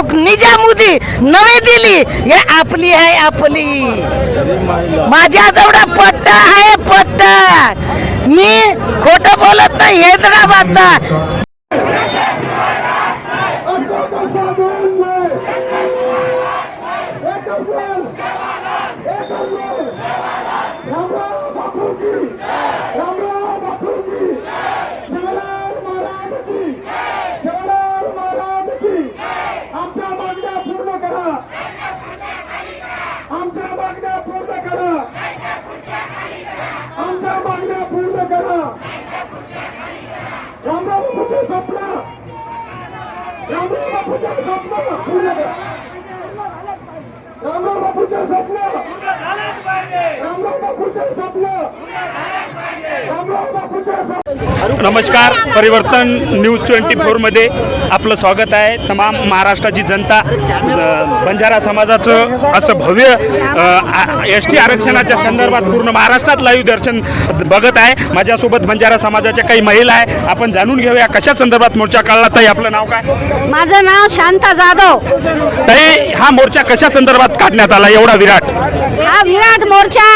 देशमुख निजामुद्दी नवी दिल्ली हे आपली आहे आपली. माझ्या जवळ पट्टा आहे पट्टा मी खोट बोलत नाही हैदराबादचा मागण्या पूर्ण करा आमच्या मागण्या पूर्ण करा आमच्या मागण्या पूर्ण करा रामराव बापूचे स्वप्न रामराव बापूचे स्वप्न पूर्ण करा रामराव बापूचे स्वप्न. रामराव बापूचे स्वप्न. रामराव बापूचे स्वप्न. नमस्कार परिवर्तन न्यूज ट्वेंटी फोरमध्ये आपलं स्वागत आहे. तमाम महाराष्ट्राची जनता बंजारा समाजाचं असं भव्य एस टी आरक्षणाच्या संदर्भात पूर्ण महाराष्ट्रात लाईव्ह दर्शन बघत आहे. माझ्यासोबत बंजारा समाजाच्या काही महिला आहे. आपण जाणून घेऊया कशा संदर्भात मोर्चा काढला. ताई आपलं नाव काय? माझं नाव शांता जाधव. ताई हा मोर्चा कशा संदर्भात काढण्यात आला? एवढा विराट. हा विराट मोर्चा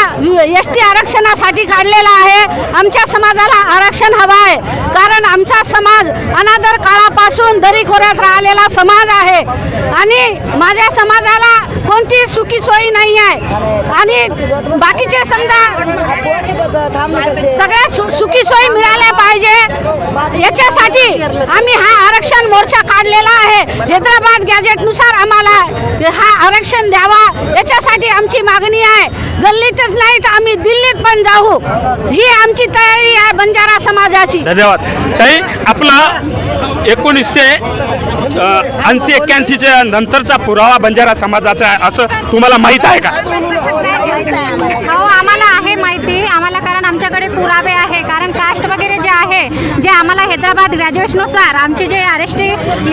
एस टी आरक्षणासाठी काढलेला आहे. आमच्या समाजाला आरक्षण हवं आहे कारण आमचा समाज अनादर काळापासून दरीखोऱ्यात राहिलेला समाज आहे. आणि माझ्या समाजाला कोणती सुखी सोयी नाही आहे. आणि बाकीचे समजा सगळ्या सु सुखी सोयी मिळाल्या पाहिजे. याच्यासाठी आम्ही हा आरक्षण मोर्चा काढलेला आहे. हैदराबाद गॅजेटनुसार आम्हाला हा आरक्षण द्यावा. याच्यासाठी आमची मागणी आहे. गल्लीतच नाही तर आम्ही दिल्लीत पण जाऊ. ही आमची तयारी आहे बंजारा समाजाची. धन्यवाद. ताई आपला एकोणीसशे ऐंशी एक्क्याऐंशीच्या नंतरचा पुरावा बंजारा समाजाचा आहे असं तुम्हाला माहीत आहे का? हो आम्हाला आहे माहिती. आम्हाला कारण आमच्याकडे पुरावे आहे कारण कास्ट वगैरे जे जे आम्हाला हैदराबाद ग्रॅज्युएशनुसार आमचे जे R S T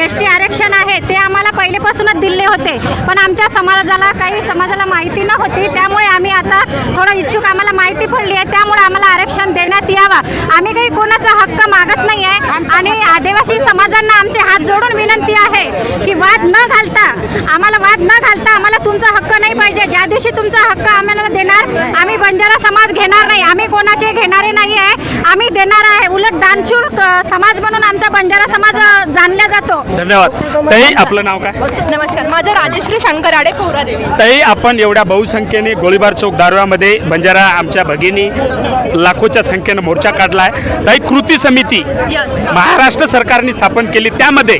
S T आरक्षण आहे ते आम्हाला पहिलेपासूनच दिले होते. पण आमच्या समाजाला काही समाजाला माहिती नव्हती. त्यामुळे आम्ही आता थोडं इच्छुक आम्हाला माहिती पडली आहे. त्यामुळे आम्हाला आरक्षण देण्यात यावा. आम्ही काही कोणाचा हक्क मागत नाही आहे आणि आदिवासी समाजांना आमचे हात जोडून विनंती आहे की वाद न घालता आम्हाला वाद न घालता आम्हाला तुमचा हक्क नाही पाहिजे. ज्या दिवशी तुमचा हक्क आम्हाला देणार आम्ही बंजारा समाज घेणार नाही. आम्ही कोणाचे घेणारे नाही आहे आम्ही देणार आहे. उलट दानशूर क- समाज म्हणून आमचा बंजारा समाज जाणला जातो. धन्यवाद. ताई आपलं नाव काय? नमस्कार. माझं राजश्री शंकराडे पोरादेवी. ताई आपण एवढ्या बहुसंख्येने गोळीबार चौक दारव्यामध्ये बंजारा आमच्या भगिनी लाखोच्या संख्येनं मोर्चा काढला आहे ताई कृती समिती महाराष्ट्र सरकारने स्थापन केली. त्यामध्ये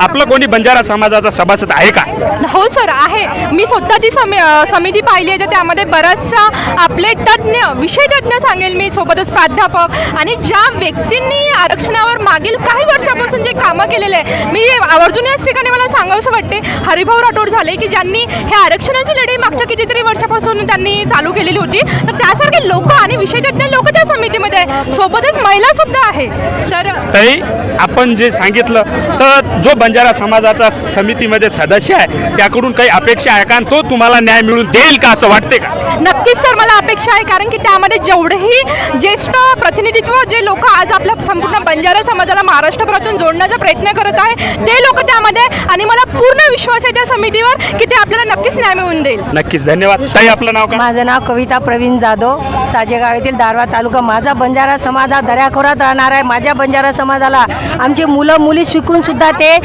आपलं कोणी बंजारा समाजाचा सभासद आहे का? हो सर आहे. मी स्वतः ती समिती पाहिली आहे. तर त्यामध्ये बराचसा आपले तज्ज्ञ विषय तज्ज्ञ सांगेल मी. सोबतच प्राध्यापक आणि ज्या व्यक्तींनी आरक्षणावर मागील काही वर्षापासून जे कामं केलेले आहे मी आवर्जून याच ठिकाणी मला सांगावंसं वाटते. हरिभाऊ राठोड झाले की ज्यांनी हे आरक्षणाची लढाई मागच्या कितीतरी वर्षापासून त्यांनी चालू केलेली होती तर त्यासारखे लोक आणि विषयतज्ञ लोक त्या समितीमध्ये सोबतच महिला सुद्धा आहे. तर ताई आपण जे सांगितलं तर जो बंजारा समाजाचा समितीमध्ये सदस्य आहे त्याकडून काही अपेक्षा आहे का? आणि तो तुम्हाला न्याय मिळून देईल का असं वाटते का? नक्कीच सर मला अपेक्षा आहे कारण की त्यामध्ये जेवढेही ज्येष्ठ प्रतिनिधित्व जे लोक आज आपल्या संपूर्ण बंजारा समाजाला महाराष्ट्रभरातून जोडण्याचा प्रयत्न करत आहे ते लोक त्यामध्ये. आणि मला पूर्ण विश्वास आहे त्या समितीवर की ते आपल्याला नक्कीच न्याय मिळवून देईल. नक्कीच धन्यवाद. ताई आपलं नाव का माझं नाव कविता प्रवीण जाधव. साजेगाव येथील दारवा तालुका माझा बंजारा समाज हा दऱ्याखोरात राहणार आहे. माझ्या बंजारा समाजाला आमची मुलं मुली शिकून सुद्धा ते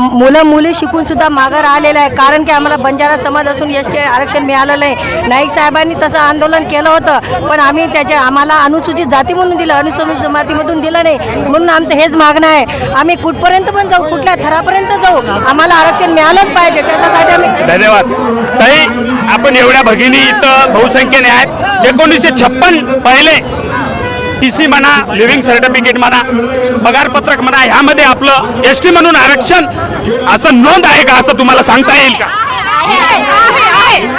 मुलं मुली शिकून सुद्धा मागं राहिलेलं आहे. कारण की आम्हाला बंजारा समाज असून एस टी आरक्षण मिळालं नाही. नाईक साहेबांनी तसं आंदोलन केलं होतं. पण आम्ही त्याच्या आम्हाला अनुसूचित जाती म्हणून दिलं अनुसूचित जमातीमधून दिलं नाही. म्हणून आमचं हेच मागणं आहे. आम्ही कुठपर्यंत पण जाऊ कुठल्या थरापर्यंत जाऊ आम्हाला आरक्षण मिळालंच पाहिजे. त्याच्यासाठी आम्ही धन्यवाद. ताई आपण एवढ्या भगिनी इथं बहुसंख्येने आहेत. एकोणीसशे छप्पन पहिले टी सी म्हणा लिव्हिंग सर्टिफिकेट म्हणा पगारपत्रक म्हणा ह्यामध्ये आपलं एस टी म्हणून आरक्षण असं नोंद आहे का असं तुम्हाला सांगता येईल का?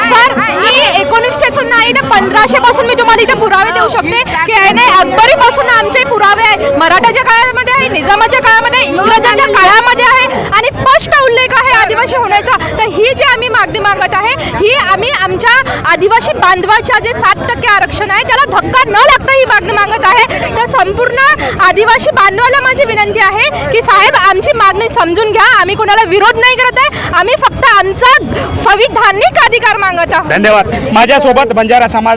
सर मी एकोणीसशेच नाही तर पंधराशे पासून मी तुम्हाला इथे पुरावे देऊ शकते. की आहे नाही अकबरी पासून आमचे पुरावे आहे. मराठाच्या काळामध्ये आहे निजामाच्या काळामध्ये इंग्रजांच्या काळामध्ये आहे आणि स्पष्ट उल्लेख आहे आदिवासी होण्याचा. तर ही जी आम्ही मागणी मागत आहे ही आम्ही आमच्या आदिवासी बांधवाच्या जे सात टक्के आरक्षण आहे त्याला धक्का न लागता ही मागणी मागत आहे. तर संपूर्ण आदिवासी बांधवाला माझी विनंती आहे की साहेब आमची मागणी समजून घ्या. आम्ही कोणाला विरोध नाही करत आहे. आम्ही फक्त आमचा संविधानिक अधिकार मागत आहोत. धन्यवाद. माझ्यासोबत बंजारा समाज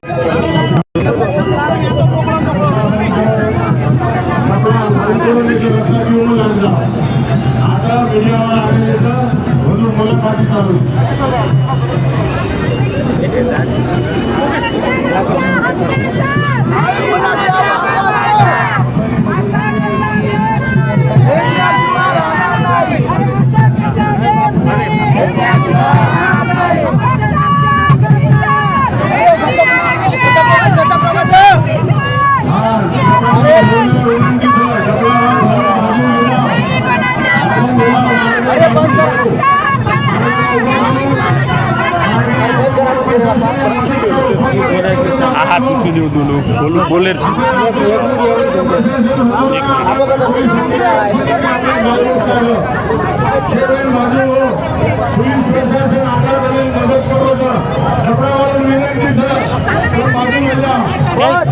તું લોક બોલ બોલે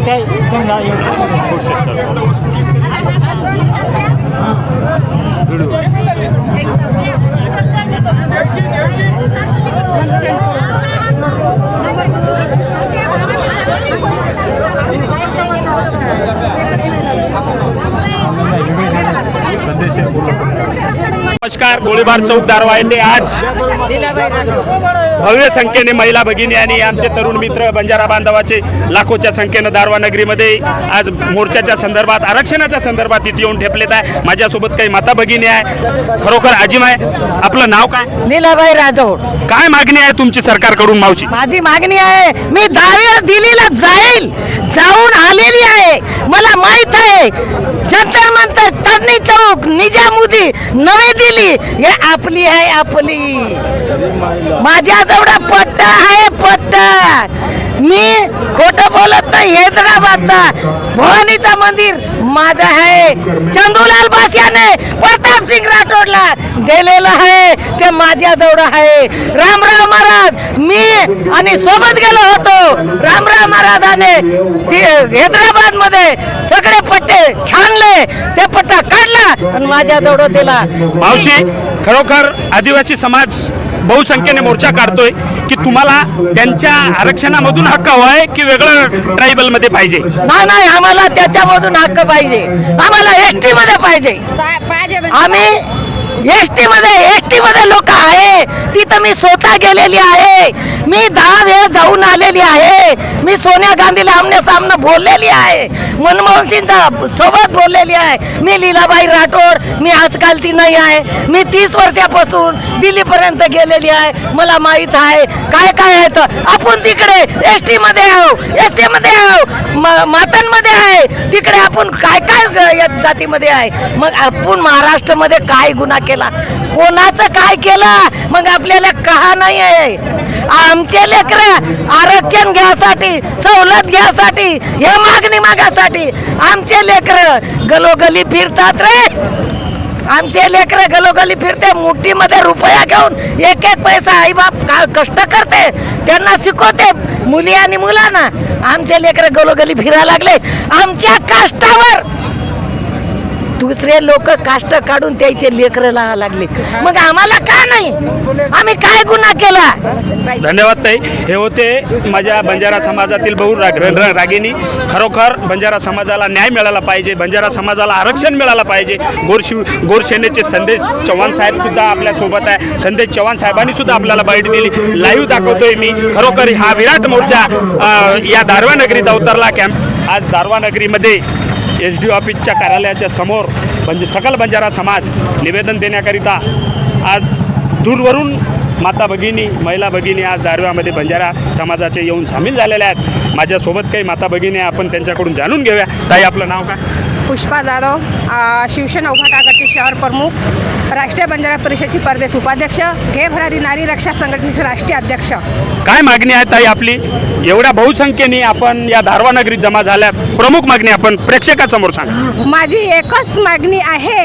છે એક મિનિટ. नमस्कार गोळीबार चौक दारवा येथे आज भव्य संख्येने महिला भगिनी आणि आमचे तरुण मित्र बंजारा बांधवाचे लाखोच्या संख्येनं दारवा नगरीमध्ये आज मोर्चाच्या संदर्भात आरक्षणाच्या संदर्भात इथे येऊन ठेपलेत आहे. माझ्यासोबत काही माता भगिनी आहे. खरोखर आजिम आहे. आपलं नाव काय? लीलाबाई राजोड काय मागणी आहे तुमची सरकारकडून मावशी? माझी मागणी आहे मी दहावीला दिल्लीला जाईल. जाऊन आलेली आहे. मला माहीत आहे तडणी चौक निजामुद्दी नवी दिल्ली हे आपली आहे आपली. माझ्या जवळ पट्टा आहे पट्टा मी खोट बोलत नाही हैदराबादचा भवानीचा मंदिर माझं आहे. चंदूलाल बासियाने प्रताप सिंग राठोडला दिलेलं आहे. ते माझ्या जवळ आहे. रामराव महाराज मी आणि सोबत गेलो होतो. रामराव महाराजाने हैदराबादमध्ये सगळे पट्टे छानले. ते पट्टा काढला आणि माझ्या जवळ दिला. मावशी खरोखर आदिवासी समाज बहुसंख्येने मोर्चा काढतोय की तुम्हाला त्यांच्या आरक्षणामधून हक्क हवाय की वेगळं ट्रायबलमध्ये पाहिजे? नाही नाही आम्हाला त्याच्यामधून हक्क पाहिजे. आम्हाला एस टी मध्ये पाहिजे आम्ही एस टी मध्ये एसटी मध्ये लोक आहे. तिथं मी स्वतः गेलेली आहे. मी दहा वेळ जाऊन आलेली आहे. मी सोनिया गांधीला आमने सामने बोललेली आहे. मनमोहन सिंगचा सोबत बोललेली आहे. मी लीलाबाई राठोड मी आजकालची नाही आहे. मी तीस वर्षापासून दिल्लीपर्यंत गेलेली आहे. मला माहीत आहे. काय काय आहे तर आपण तिकडे एस टी मध्ये आहो एस टी मध्ये आहो म- मातांमध्ये आहे. तिकडे आपण काय काय या जातीमध्ये आहे? मग आपण महाराष्ट्रामध्ये काय गुन्हा केला. कोणाचं काय केलं? मग आपल्याला कहा नाही आहे आमचे लेकर आरक्षण घ्यासाठी सवलत घ्यासाठी हे मागणी मागासाठी आमचे लेकर गलोगली फिरतात रे. आमचे लेकर गलोगली फिरते मुठीमध्ये रुपया घेऊन एक एक पैसा आई बाप का कष्ट करते त्यांना शिकवते मुली आणि मुलांना. आमचे लेकर गलोगली फिरायला लागले. आमच्या काष्टावर दुसरे लोक काष्ट काढून त्याचे लेकर लागले. मग आम्हाला का नाही? आम्ही काय गुन्हा केला? धन्यवाद ताई. हे होते माझ्या बंजारा समाजातील बहु राग- रागिनी खरोखर बंजारा समाजाला न्याय मिळाला पाहिजे. बंजारा समाजाला आरक्षण मिळालं पाहिजे. गोरशिव गोरसेनेचे संदेश चव्हाण साहेब सुद्धा आपल्यासोबत आहे. संदेश चव्हाण साहेबांनी सुद्धा आपल्याला बाईट दिली. लाईव्ह दाखवतोय मी. खरोखर हा विराट मोर्चा या दारवा नगरीत अवतरला कॅम्प आज दारवा नगरीमध्ये एस डी ऑफिसच्या कार्यालयाच्या समोर म्हणजे सकल बंजारा समाज निवेदन देण्याकरिता आज दूरवरून माता भगिनी महिला भगिनी आज दारव्यामध्ये बंजारा समाजाचे येऊन सामील झालेल्या आहेत. माझ्यासोबत काही माता भगिनी आपण त्यांच्याकडून जाणून घेऊया. ताई आपलं नाव काय? पुष्पा जाधव शिवसेना उभाट शहर प्रमुख राष्ट्रीय बंजारा परिषदेची परदेश उपाध्यक्ष घे भरारी नारी रक्षा संघटनेचे राष्ट्रीय अध्यक्ष. काय मागणी आहे ताई आपली? एवढ्या बहुसंख्येने आपण या दारवा नगरीत जमा झाल्या प्रमुख मागणी आपण प्रेक्षकासमोर सांगा. माझी एकच मागणी आहे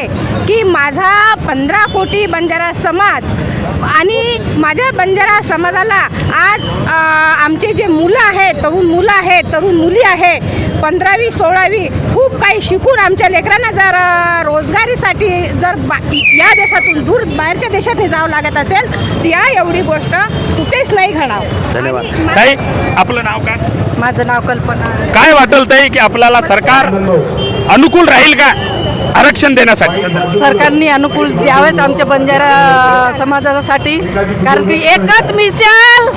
की माझा पंधरा कोटी बंजारा समाज आणि माझ्या बंजारा समाजाला आज आमचे जे मुलं आहेत तरुण मुलं आहेत तरुण मुली आहे पंधरावी सोळावी खूप काही शिकून आमच्या लेकरांना जर रोजगारीसाठी जर बा या देशातून दूर बाहेरच्या देशात जावं लागत असेल तर या एवढी गोष्ट कुठेच नाही घडावं धन्यवाद. ताई आपलं नाव काय? माझं नाव कल्पना. काय वाटल ताई की आपल्याला सरकार अनुकूल राहील का? आरक्षण देण्यासाठी. सरकारने अनुकूल द्यावेच आमच्या बंजारा समाजासाठी. कारण की एकच मिसाल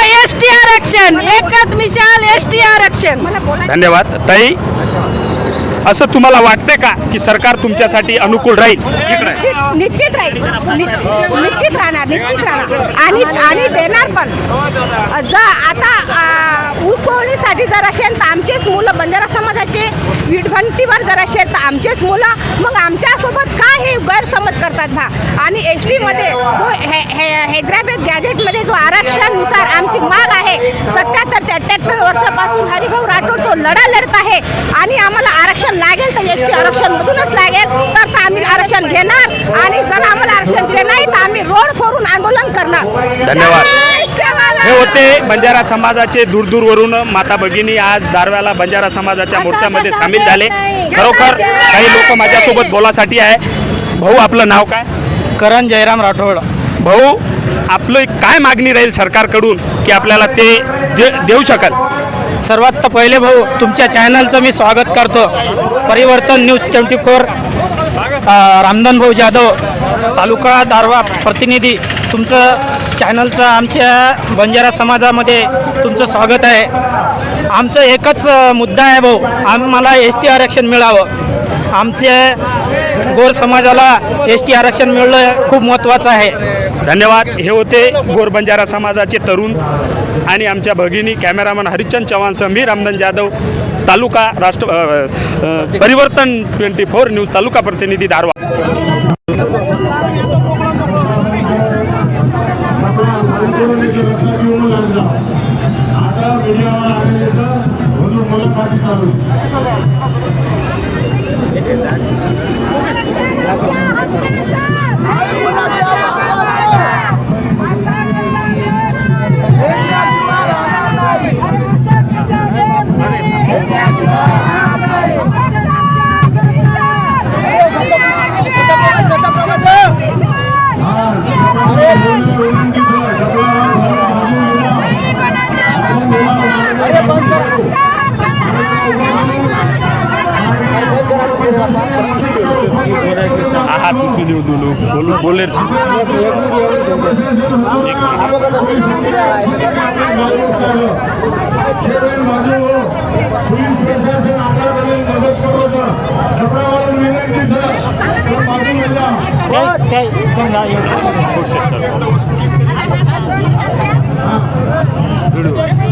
एस टी आरक्षण. एकच मिसाल एस टी आरक्षण. धन्यवाद. ताई? असं तुम्हाला वाटते का की सरकार तुमच्यासाठी अनुकूल राहील? इकडे. निश्चित निश्चित राहील. नि- निश्चित राहणार निश्चित राहणार. आणि आणि देणार पण. जर आता आ, ऊस तोडणीसाठी जर असेल तर आमचेच मुलं बंजारा समाजाचे विटभंतीवर जर असेल तर आमचेच मुलं मग आमच्यासोबत का हे गैरसमज करतात भा? आणि एसमध्ये जो हे हे- हैदराबाद गॅजेटमध्ये जो आरक्षणानुसार आमची माग आहे सत्याहत्तर ते अठ्ठ्याहत्तर वर्षापासून हरिभाऊ राठोड जो लढा लढत आहे आणि आम्हाला आरक्षण लागेल तर एस टी आरक्षणमधूनच लागेल. तर आम्ही आरक्षण घेणार आणि जर आम्हाला आरक्षण दिले नाही तर आम्ही रोड करून आंदोलन करणार. धन्यवाद. हे होते बंजारा समाजाचे दूरदूरवरून माता भगिनी आज दारव्याला बंजारा समाजाच्या मोर्चामध्ये सामील झाले. खरोखर काही लोक माझ्यासोबत बोलासाठी आहे. भाऊ आपलं नाव काय? करण जयराम राठोड. भाऊ आपलं काय मागणी राहील सरकारकडून की आपल्याला ते दे, देऊ शकाल सर्वात तर पहिले भाऊ तुमच्या चॅनलचं मी स्वागत करतो. परिवर्तन न्यूज ट्वेंटी फोर रामधन भाऊ जाधव तालुका दारवा प्रतिनिधी. तुमचं चॅनलचं आमच्या बंजारा समाजामध्ये तुमचं स्वागत आहे. आमचं एकच मुद्दा आहे भाऊ आम्हाला एस टी आरक्षण मिळावं. आमचे गोर समाजाला एस टी आरक्षण मिळणं खूप महत्त्वाचं आहे. धन्यवाद. हे होते गोर बंजारा समाजाचे तरुण. आणि आमच्या भगिनी कॅमेरामन हरिचंद चव्हाणसह मी रामधन जाधव तालुका Rashtra Parivartan twenty four news तालुका प्रतिनिधी दारवा आता मीडियावर आलेलं म्हणून मला पाठी चालू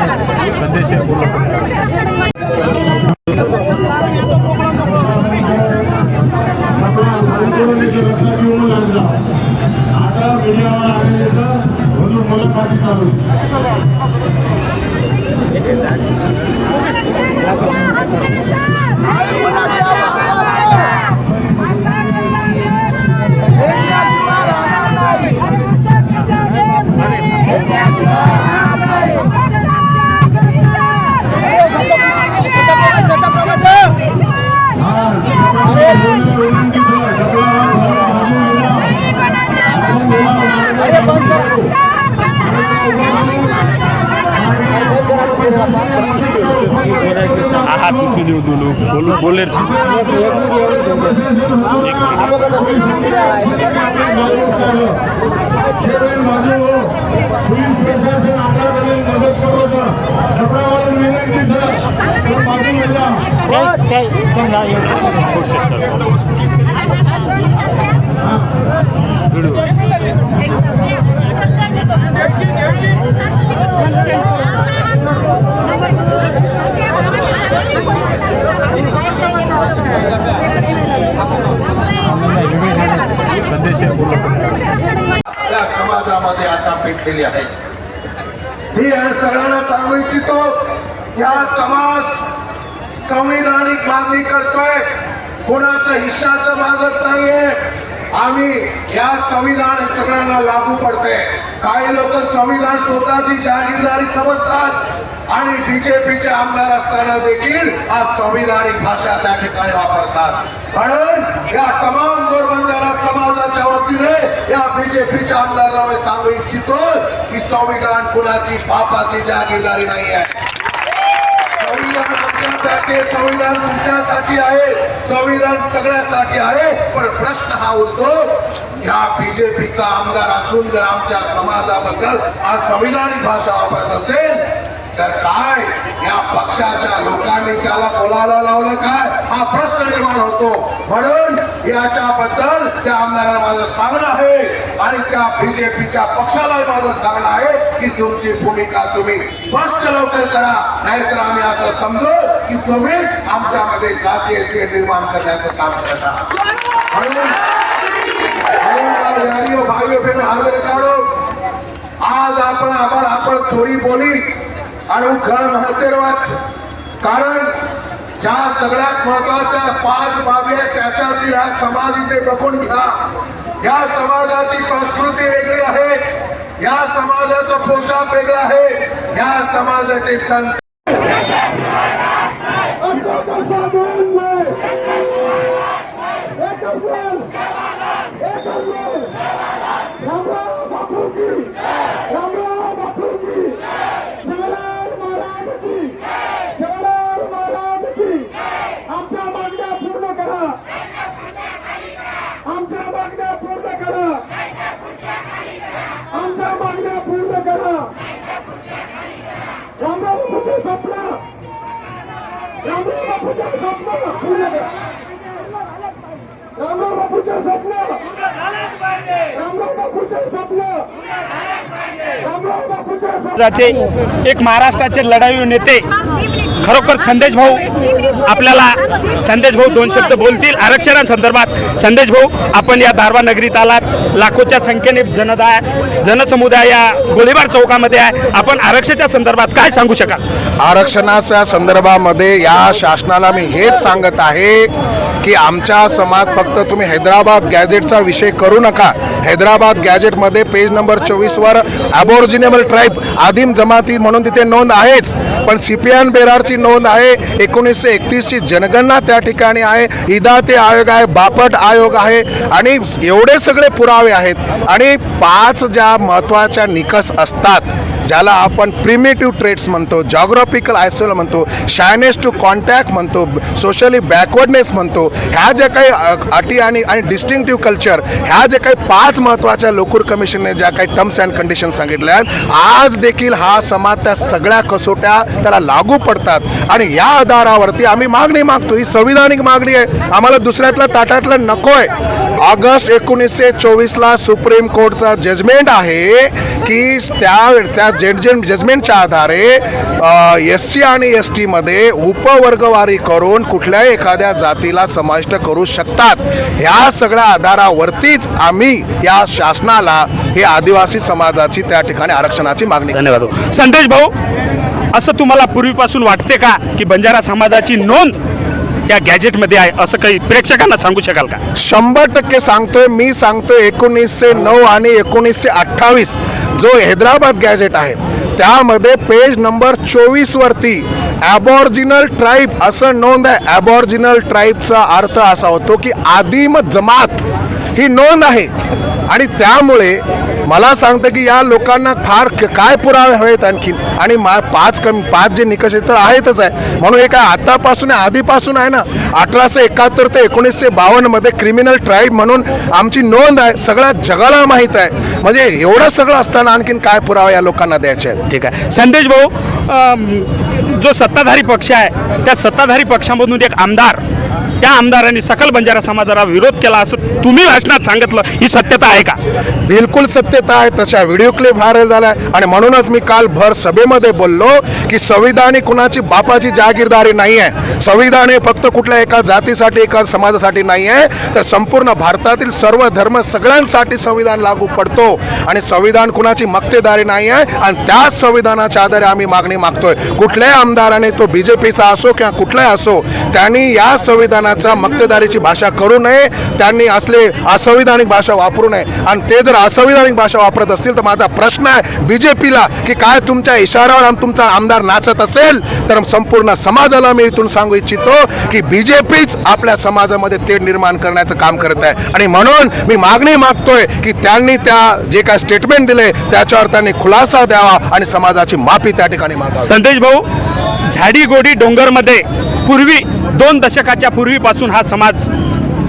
आप पूछ रहे हो दोनों बोलो बोले Thank you. समाजामध्ये आता पेटलेली आहे. ही सगळ्यांना सांगू इच्छितो या समाज संविधानिक मागणी करतोय. कोणाचं हिश्शाचं मागत नाहीये. आम्ही या संविधान सगळ्यांना लागू पडते काही लोक संविधान स्वतःची जागीरदारी समजतात आणि बीजेपीचे आमदार असताना देखील आज संविधानिक भाषा त्या ठिकाणी वापरतात. म्हणून या तमाम गोरबंजारा समाजाच्या वतीने या बीजेपीच्या आमदारांना मी सांगू इच्छितो की संविधान कुणाची पापाची जागीरदारी नाही आहे संविधान संविधान तुमच्यासाठी आहे संविधान सगळ्यासाठी आहे पण प्रश्न हा उरतो ह्या बीजेपीचा आमदार असून जर आमच्या समाजाबद्दल हा संविधानिक भाषा वापरत असेल तर काय या पक्षाच्या लोकांनी त्याला बोलायला लावलं काय? हा प्रश्न निर्माण होतो. म्हणून याच्याबद्दल त्या आमदाराला माझं सांगणं आहे आणि त्या बीजेपीच्या पक्षाला माझं सांगणं आहे की तुमची भूमिका तुम्ही स्पष्ट लवकर करा. नाहीतर आम्ही असं समजू की तुम्ही आमच्यामध्ये जातीय निर्माण करण्याचं काम करता. म्हणून म्हणून मला आज आपण आपण चोरी बोली आणि गण महत्वाच कारण ज्या सगळ्यात महत्त्वाच्या पाच बाबी आहेत त्याच्यातील हा समाज इथे बघून घ्या. या समाजाची संस्कृती वेगळी आहे. या समाजाचा पोशाख वेगळा आहे. या समाजाचे सण आमच्या मागण्या पूर्ण करा आमच्या मागण्या पूर्ण करा आमच्या मागण्या पूर्ण करा रामराव बापूचे स्वप्न रामराव बापूचे स्वप्न पूर्ण करा रामराव बापूचे स्वप्न. रामराव बापूचे स्वप्न. रामराव बापूचे स्वप्न. राचे एक महाराष्ट्राचे लढाऊ नेते. खरोखर संदेश भाऊ आपल्याला संदेश भाऊ दोन शब्द बोलतील. आरक्षणासंदर्भात संदेश भाऊ आपण या दारवा नगरीत आलात. लाखोच्या संख्येने जनदा जनसमुदाय या गोळीबार चौकामध्ये आहे. आपण आरक्षणाच्या संदर्भात काय सांगू शकाल? आरक्षणाच्या संदर्भामध्ये या शासनाला मी हेच सांगत आहे की आमचा समाज फक्त तुम्ही हैदराबाद गॅजेटचा विषय करू नका. हैदराबाद गॅजेटमध्ये पेज नंबर चोवीसवर अबोरिजिनेबल ट्राईब आदिम जमाती म्हणून तिथे नोंद आहेच. पण सीपीएन बेरारची नोंद आहे. एकोणीसशे एकतीसची जनगणना त्या ठिकाणी आहे. इदाते आयोग आहे बापट आयोग आहे. आणि एवढे सगळे पुरावे आहेत. आणि पाच ज्या महत्त्वाच्या निकष असतात ज्याला आपण प्रिमेटिव्ह ट्रेड्स म्हणतो जॉग्रॉफिकल आयसोल म्हणतो शायनेस टू कॉन्टॅक्ट म्हणतो सोशली बॅकवर्डनेस म्हणतो ह्या ज्या काही अटी आणि आणि डिस्टिंक्टिव्ह कल्चर ह्या ज्या काही पाच महत्त्वाच्या लोकूर कमिशनने ज्या काही टर्म्स अँड कंडिशन सांगितल्या आहेत आज देखील हा समाज त्या सगळ्या कसोट्या त्याला लागू पडतात. आणि या आधारावरती आम्ही मागणी मागतो ही संविधानिक मागणी आहे. आम्हाला दुसऱ्यातलं ताटातलं नको आहे ऑगस्ट एकोणीसशे चोवीसला सुप्रीम कोर्टचा जजमेंट आहे. की त्या त्या जजमेंट जजमेंटच्या आधारे एस सी आणि एस टीमध्ये उपवर्गवारी करून कुठल्याही एखाद्या जातीला समाविष्ट करू शकतात. ह्या सगळ्या आधारावरतीच आम्ही या शासनाला ही आदिवासी समाजाची त्या ठिकाणी आरक्षणाची मागणी धन्यवाद. संदेश भाऊ असं तुम्हाला पूर्वीपासून वाटते का की बंजारा समाजाची नोंद या गॅजेटमध्ये आहे असं काही प्रेक्षकांना सांगू शकाल का? शंभर टक्के सांगतोय मी सांगतोय एकोणीसशे नऊ आणि एकोणीसशे अठ्ठावीस. जो हैदराबाद गॅजेट आहे त्यामध्ये पेज नंबर चोवीस वरती ॲबॉर्जिनल ट्राईब असं नोंद आहे. ॲबॉर्जिनल ट्राईबचा अर्थ असा होतो की आदिम जमात. ही नोंद आहे. आणि त्यामुळे मला सांगतं की या लोकांना फार काय पुरावे हवेत आणखीन? आणि मा पाच कमी पाच जे निकष आहेत तर आहेतच आहे. म्हणून हे काय आतापासून आहे, आधीपासून आहे ना? अठराशे एकाहत्तर ते एकोणीसशे बावन्नमध्ये क्रिमिनल ट्राईब म्हणून आमची नोंद आहे. सगळ्या जगाला माहीत आहे. म्हणजे एवढं सगळं असताना आणखीन काय पुरावा या लोकांना द्यायचे आहेत? ठीक आहे. संदेश भाऊ जो सत्ताधारी पक्ष आहे त्या सत्ताधारी पक्षामधून एक आमदार त्या आमदारांनी सकल बंजारा समाजाला विरोध केला असं तुम्ही भाषणात सांगितलं ही सत्यता आहे का? बिलकुल सत्यता आहे तशा व्हिडिओ क्लिप व्हायरल झाल्या आणि म्हणूनच मी काल भर सभेमध्ये बोललो की संविधान ही कुणाची बापाची जागीरदारी नाही आहे. संविधान हे फक्त कुठल्या एका जातीसाठी एका समाजासाठी नाही आहे. तर संपूर्ण भारतातील सर्व धर्म सगळ्यांसाठी संविधान लागू पडतो. आणि संविधान कुणाची मक्तेदारी नाही आहे. आणि त्याच संविधानाच्या आधारे आम्ही मागणी मागतोय. कुठल्याही आमदाराने तो बीजेपीचा असो किंवा कुठलाही असो त्यांनी या संविधानाचा मक्तेदारीची भाषा करू नये त्यांनी असले असंविधानिक भाषा वापरू नये. आणि ते जर असंविधानिक भाषा वापरत असतील तर माझा प्रश्न आहे बीजेपीला की काय तुमच्या इशाऱ्यावर आम- तुमचा आमदार नाचत असेल? तर संपूर्ण समाजाला मी इथून सांगू इच्छितो की बीजेपीच आपल्या समाजामध्ये तेढ निर्माण करण्याचं काम करत आहे. आणि म्हणून मी मागणी मागतोय की त्यांनी त्या जे काय स्टेटमेंट दिले त्याच्यावर त्यांनी खुलासा द्यावा आणि समाजाची माफी त्या ठिकाणी मागा संदेश भाऊ झाडीगोडी डोंगरमध्ये पूर्वी दोन दशकाच्या पूर्वीपासून हा समाज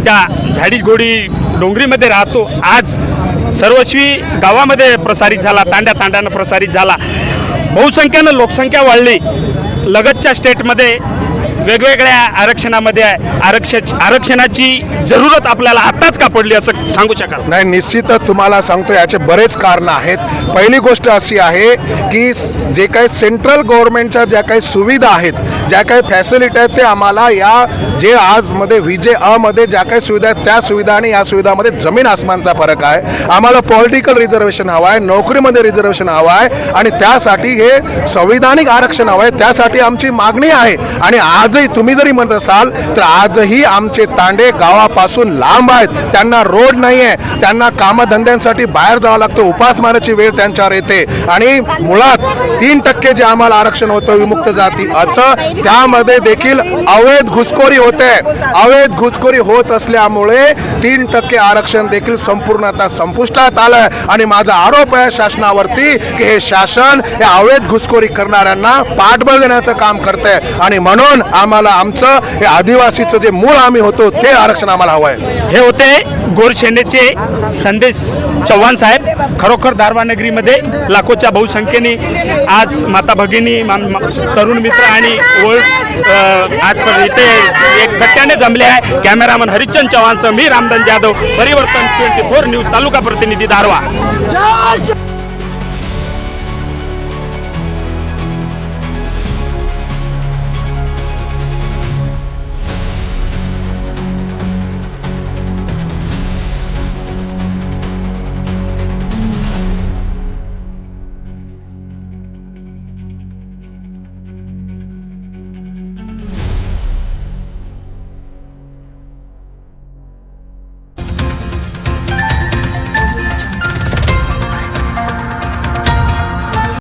त्या झाडीगोडी डोंगरीमध्ये राहतो. आज सर्वस्वी गावामध्ये प्रसारित झाला तांड्या तांड्यानं प्रसारित झाला. बहुसंख्येनं लोकसंख्या वाढली. लगतच्या स्टेटमध्ये वेगवेगळ्या आरक्षणामध्ये आहे आरक्षण आरक्षणाची जरूरत आपल्याला आताच का पडली असं सांगू शकाल? नाही निश्चितच तुम्हाला सांगतो याचे बरेच कारण आहेत. पहिली गोष्ट अशी आहे की जे काही सेंट्रल गव्हर्नमेंटच्या ज्या काही सुविधा आहेत ज्या काही फॅसिलिटी आहेत ते आम्हाला या जे आजमध्ये विजे अमध्ये ज्या काही सुविधा आहेत त्या सुविधा आणि या सुविधामध्ये जमीन आसमानचा फरक आहे. आम्हाला पॉलिटिकल रिझर्वेशन हवं आहे नोकरीमध्ये रिझर्वेशन हवं आहे आणि त्यासाठी हे संविधानिक आरक्षण हवं आहे. त्यासाठी आमची मागणी आहे आणि आज आजही तुम्ही जरी म्हणत असाल तर आजही आमचे तांडे गावापासून लांब आहेत. त्यांना रोड नाही आहे त्यांना कामधंद्यांसाठी बाहेर जावं लागतं. उपासमाराची वेळ त्यांच्यावर येते. आणि मुळात तीन टक्के जे आम्हाला आरक्षण होतं विमुक्त जाती असं त्यामध्ये देखील अवैध घुसखोरी होते. अवैध घुसखोरी होत असल्यामुळे तीन टक्के आरक्षण देखील संपूर्ण आता संपुष्टात आलं आणि माझा आरोप आहे शासनावरती की हे शासन या अवैध घुसखोरी करणाऱ्यांना पाठबळ देण्याचं काम करतंय. आणि म्हणून आम्हाला आमचं हे आदिवासीचं जे मूळ आम्ही होतो ते आरक्षण आम्हाला हवं आहे. हे होते गोरशेनेचे संदेश चव्हाण साहेब. खरोखर दारवा नगरीमध्ये लाखोच्या बहुसंख्येने आज माता भगिनी तरुण मित्र आणि ओळ आज पर- इथे एक गट्ट्याने जमले आहे. कॅमेरामन हरिचंद चव्हाणसह मी Ramdhan Jadhav. Parivartan twenty four news तालुका प्रतिनिधी दारवा